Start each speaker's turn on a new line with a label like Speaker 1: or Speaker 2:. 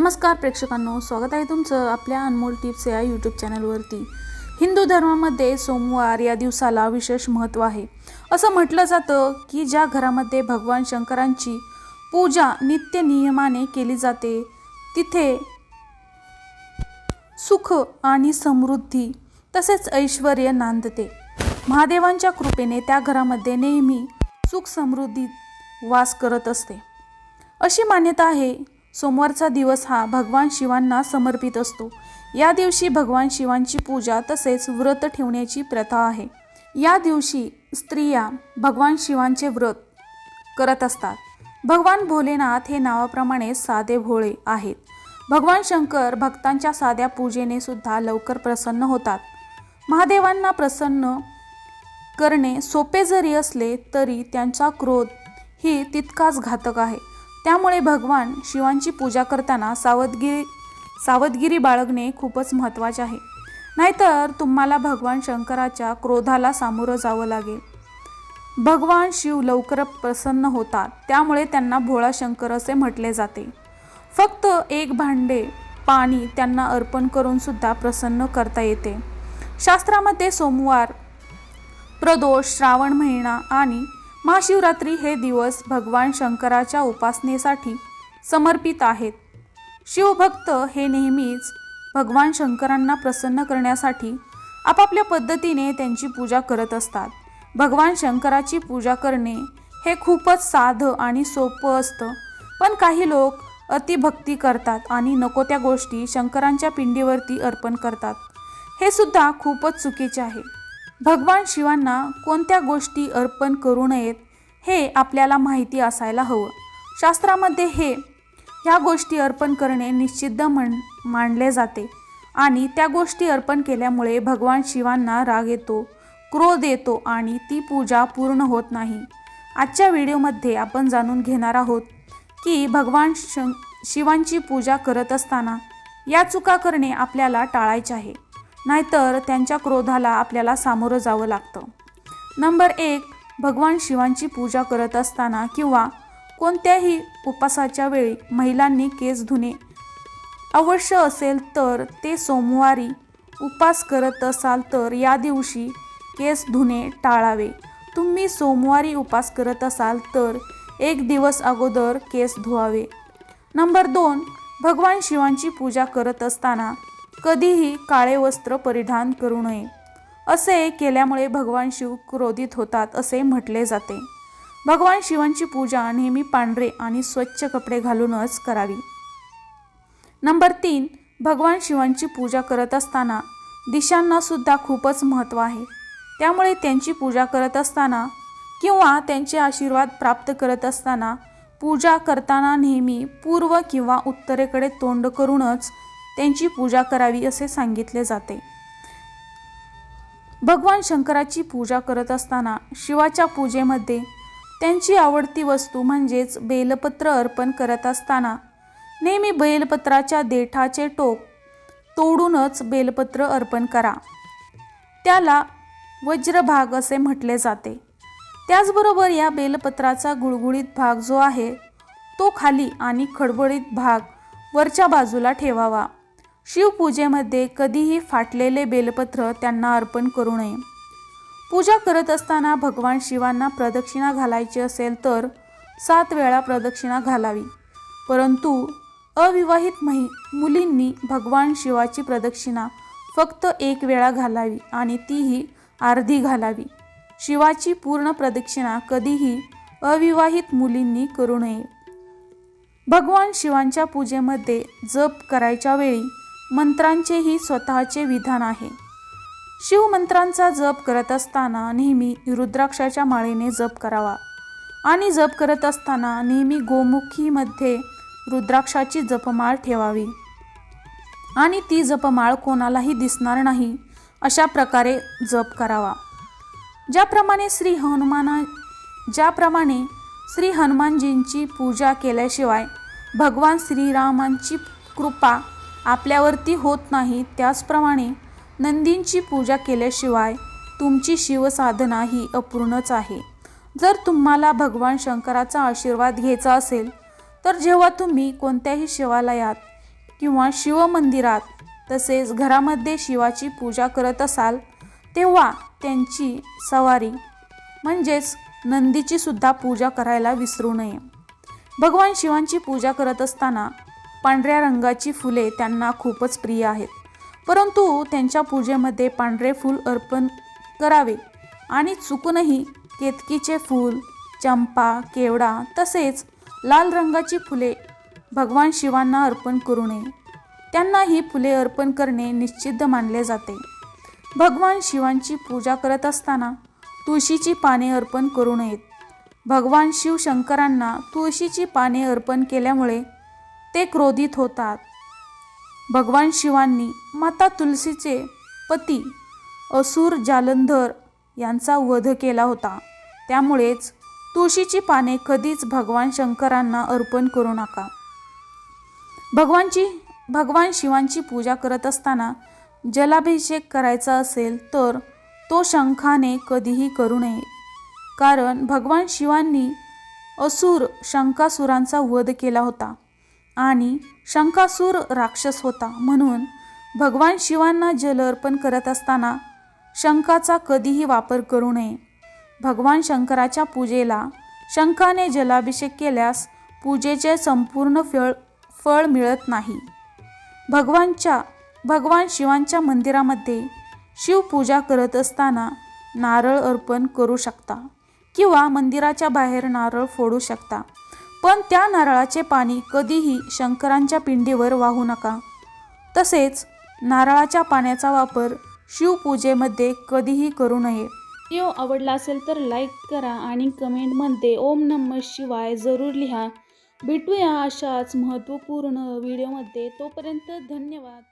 Speaker 1: नमस्कार प्रेक्षकांनो स्वागत आहे तुमचं आपल्या अनमोल टिप्स या यूट्यूब चॅनलवरती हिंदू धर्मामध्ये सोमवार या दिवसाला विशेष महत्त्व आहे. असं म्हटलं जातं की ज्या घरामध्ये भगवान शंकरांची पूजा नित्य नियमाने केली जाते तिथे सुख आणि समृद्धी तसेच ऐश्वर नांदते. महादेवांच्या कृपेने त्या घरामध्ये नेहमी सुख समृद्धी वास करत असते. अशी मान्यता आहे सोमवारचा दिवस हा भगवान शिवांना समर्पित असतो. या दिवशी भगवान शिवांची पूजा तसेच व्रत ठेवण्याची प्रथा आहे. या दिवशी स्त्रिया भगवान शिवांचे व्रत करत असतात. भगवान भोलेनाथ हे नावाप्रमाणे साधे भोळे आहेत. भगवान शंकर भक्तांच्या साध्या पूजेने सुद्धा लवकर प्रसन्न होतात. महादेवांना प्रसन्न करणे सोपे जरी असले तरी त्यांचा क्रोध ही तितकाच घातक आहे. त्यामुळे भगवान शिवांची पूजा करताना सावधगिरी सावधगिरी बाळगणे खूपच महत्त्वाचे आहे. नाहीतर तुम्हाला भगवान शंकराच्या क्रोधाला सामोरं जावं लागेल. भगवान शिव लवकर प्रसन्न होतात त्यामुळे त्यांना भोळा शंकर असे म्हटले जाते. फक्त एक भांडे पाणी त्यांना अर्पण करून सुद्धा प्रसन्न करता येते. शास्त्रामध्ये सोमवार प्रदोष श्रावण महिना आणि महाशिवरात्री हे दिवस भगवान शंकराच्या उपासनेसाठी समर्पित आहेत. शिवभक्त हे नेहमीच भगवान शंकरांना प्रसन्न करण्यासाठी आपापल्या पद्धतीने त्यांची पूजा करत असतात. भगवान शंकराची पूजा करणे हे खूपच साधं आणि सोपं असतं. पण काही लोक अतिभक्ती करतात आणि नको त्या गोष्टी शंकरांच्या पिंडीवरती अर्पण करतात. हे सुद्धा खूपच चुकीचे आहे. भगवान शिवांना कोणत्या गोष्टी अर्पण करू नयेत हे आपल्याला माहिती असायला हवं. शास्त्रामध्ये हे ह्या गोष्टी अर्पण करणे निश्चिद्ध म्हण मानले जाते. आणि त्या गोष्टी अर्पण केल्यामुळे भगवान शिवांना राग येतो क्रोध येतो आणि ती पूजा पूर्ण होत नाही. आजच्या व्हिडिओमध्ये आपण जाणून घेणार आहोत की भगवान शं शिवांची पूजा करत असताना या चुका करणे आपल्याला टाळायचे आहे. नाहीतर त्यांच्या क्रोधाला आपल्याला सामोरं जावं लागतं. नंबर एक भगवान शिवांची पूजा करत असताना किंवा कोणत्याही उपासाच्या वेळी महिलांनी केस धुणे अवश्य असेल तर ते सोमवारी उपास करत असाल तर या दिवशी केस धुणे टाळावे. तुम्ही सोमवारी उपास करत असाल तर एक दिवस अगोदर केस धुवावे. नंबर दोन भगवान शिवांची पूजा करत असताना कधीही काळे वस्त्र परिधान करू नये. असे केल्यामुळे भगवान शिव क्रोधित होतात असे म्हटले जाते. भगवान शिवांची पूजा नेहमी पांढरे आणि स्वच्छ कपडे घालूनच करावी. नंबर तीन भगवान शिवांची पूजा करत असताना दिशांना सुद्धा खूपच महत्त्व आहे. त्यामुळे त्यांची पूजा करत असताना किंवा त्यांचे आशीर्वाद प्राप्त करत असताना पूजा करताना नेहमी पूर्व किंवा उत्तरेकडे तोंड करूनच त्यांची पूजा करावी असे सांगितले जाते. भगवान शंकराची पूजा करत असताना शिवाच्या पूजेमध्ये त्यांची आवडती वस्तू म्हणजेच बेलपत्र अर्पण करत असताना नेहमी बेलपत्राच्या देठाचे टोक तोडूनच बेलपत्र अर्पण करा. त्याला वज्रभाग असे म्हटले जाते. त्याचबरोबर या बेलपत्राचा गुळगुळीत भाग जो आहे तो खाली आणि खडबडीत भाग वरच्या बाजूला ठेवावा. शिवपूजेमध्ये कधीही फाटलेले बेलपत्र त्यांना अर्पण करू नये. पूजा करत असताना भगवान शिवांना प्रदक्षिणा घालायची असेल तर सात वेळा प्रदक्षिणा घालावी. परंतु अविवाहित महि मुलींनी भगवान शिवाची प्रदक्षिणा फक्त एक वेळा घालावी आणि तीही अर्धी घालावी. शिवाची पूर्ण प्रदक्षिणा कधीही अविवाहित मुलींनी करू नये. भगवान शिवांच्या पूजेमध्ये जप करायच्या वेळी मंत्रांचेही स्वतःचे विधान आहे. शिवमंत्रांचा जप करत असताना नेहमी रुद्राक्षाच्या माळेने जप करावा. आणि जप करत असताना नेहमी गोमुखीमध्ये रुद्राक्षाची जपमाळ ठेवावी. आणि ती जपमाळ कोणालाही दिसणार नाही अशा प्रकारे जप करावा. ज्याप्रमाणे श्री हनुमाना ज्याप्रमाणे श्री हनुमानजींची पूजा केल्याशिवाय भगवान श्रीरामांची कृपा आपल्यावरती होत नाही. त्याचप्रमाणे नंदींची पूजा केल्याशिवाय तुमची शिवसाधना ही अपूर्णच आहे. जर तुम्हाला भगवान शंकराचा आशीर्वाद घ्यायचा असेल तर जेव्हा तुम्ही कोणत्याही शिवालयात किंवा शिवमंदिरात तसेच घरामध्ये शिवाची पूजा करत असाल तेव्हा त्यांची सवारी म्हणजेच नंदीची सुद्धा पूजा करायला विसरू नये. भगवान शिवांची पूजा करत असताना पांढऱ्या रंगाची फुले त्यांना खूपच प्रिय आहेत. परंतु त्यांच्या पूजेमध्ये पांढरे फूल अर्पण करावे आणि चुकूनही केतकीचे फूल चंपा केवडा तसेच लाल रंगाची फुले भगवान शिवांना अर्पण करू नये. त्यांना ही फुले अर्पण करणे निश्चिद्ध मानले जाते. भगवान शिवांची पूजा करत असताना तुळशीची पाने अर्पण करू नयेत. भगवान शिव शंकरांना तुळशीची पाने अर्पण केल्यामुळे ते क्रोधित होतात. भगवान शिवांनी माता तुलसीचे पती असुर जालंधर यांचा वध केला होता. त्यामुळेच तुळशीची पाने कधीच भगवान शंकरांना अर्पण करू नका. भगवानची भगवान शिवांची पूजा करत असताना जलाभिषेक करायचा असेल तर तो शंखाने कधीही करू नये. कारण भगवान शिवांनी असुर शंकासुरांचा वध केला होता. आणि शंकासूर राक्षस होता म्हणून भगवान शिवांना जल अर्पण करत असताना शंखाचा कधीही वापर करू नये. भगवान शंकराच्या पूजेला शंखाने जलाभिषेक केल्यास पूजेचे संपूर्ण फळ फळ मिळत नाही. भगवानच्या भगवान शिवांच्या मंदिरामध्ये शिवपूजा करत असताना नारळ अर्पण करू शकता किंवा मंदिराच्या बाहेर नारळ फोडू शकता. पण त्या नारळाचे पाणी कधीही शंकरांच्या पिंडीवर वाहू नका. तसेच नारळाच्या पाण्याचा वापर शिवपूजेमध्ये कधीही करू नये.
Speaker 2: व्हिडिओ आवडला असेल तर लाईक करा आणि कमेंटमध्ये ओम नमः शिवाय जरूर लिहा. भेटूया अशाच महत्त्वपूर्ण व्हिडिओमध्ये. तोपर्यंत धन्यवाद.